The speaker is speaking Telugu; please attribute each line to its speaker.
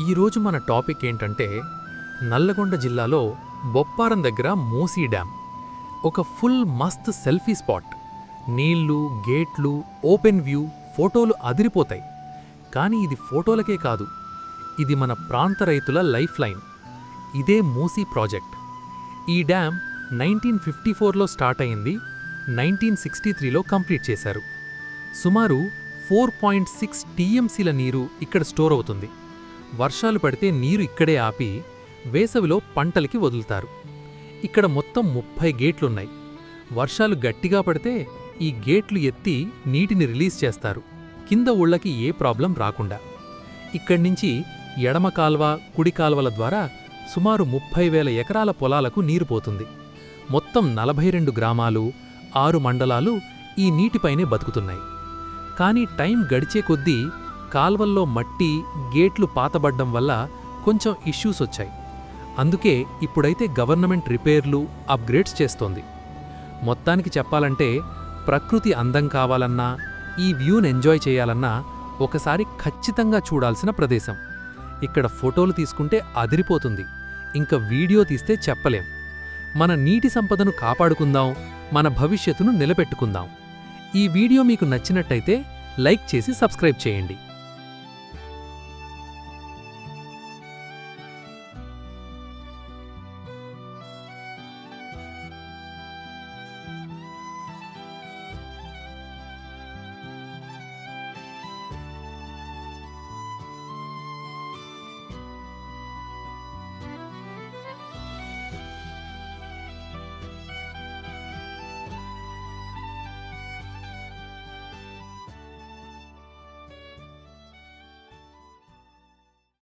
Speaker 1: ఈరోజు మన టాపిక్ ఏంటంటే నల్లగొండ జిల్లాలో బొప్పారం దగ్గర మూసీ డ్యామ్. ఒక ఫుల్ మస్త్ సెల్ఫీ స్పాట్. నీళ్ళు గేట్లు ఓపెన్ వ్యూ ఫోటోలు అదిరిపోతాయి. కానీ ఇది ఫోటోలకే కాదు. ఇది మన ప్రాంత రైతుల లైఫ్ లైన్. ఇదే మూసీ ప్రాజెక్ట్. ఈ డ్యామ్ నైన్టీన్ ఫిఫ్టీ ఫోర్లో స్టార్ట్ అయింది నైన్టీన్ సిక్స్టీ త్రీలో కంప్లీట్ చేశారు. సుమారు ఫోర్ పాయింట్ సిక్స్ టీఎంసీల నీరు ఇక్కడ స్టోర్ అవుతుంది. వర్షాలు పడితే నీరు ఇక్కడే ఆపి వేసవిలో పంటలకి వదులుతారు. ఇక్కడ మొత్తం ముప్పై గేట్లున్నాయి. వర్షాలు గట్టిగా పడితే ఈ గేట్లు ఎత్తి నీటిని రిలీజ్ చేస్తారు. కింద ఊళ్ళకి ఏ ప్రాబ్లం రాకుండా. ఇక్కడి నుంచి ఎడమ కాల్వ కుడి కాల్వల ద్వారా సుమారు ముప్పై వేల ఎకరాల పొలాలకు నీరు పోతుంది. మొత్తం నలభై రెండు గ్రామాలు ఆరు మండలాలు ఈ నీటిపైనే బతుకుతున్నాయి. కానీ టైం గడిచే కొద్దీ కాల్వల్లో మట్టి గేట్లు పాతబడ్డం వల్ల కొంచెం ఇష్యూస్ వచ్చాయి. అందుకే ఇప్పుడైతే గవర్నమెంట్ రిపేర్లు అప్గ్రేడ్స్ చేస్తోంది. మొత్తానికి చెప్పాలంటే ప్రకృతి అందం కావాలన్నా ఈ వ్యూని ఎంజాయ్ చేయాలన్నా ఒకసారి ఖచ్చితంగా చూడాల్సిన ప్రదేశం. ఇక్కడ ఫోటోలు తీసుకుంటే అదిరిపోతుంది. ఇంకా వీడియో తీస్తే చెప్పలేం. మన నీటి సంపదను కాపాడుకుందాం మన భవిష్యత్తును నిలబెట్టుకుందాం. ఈ వీడియో మీకు నచ్చినట్టయితే లైక్ చేసి సబ్స్క్రైబ్ చేయండి.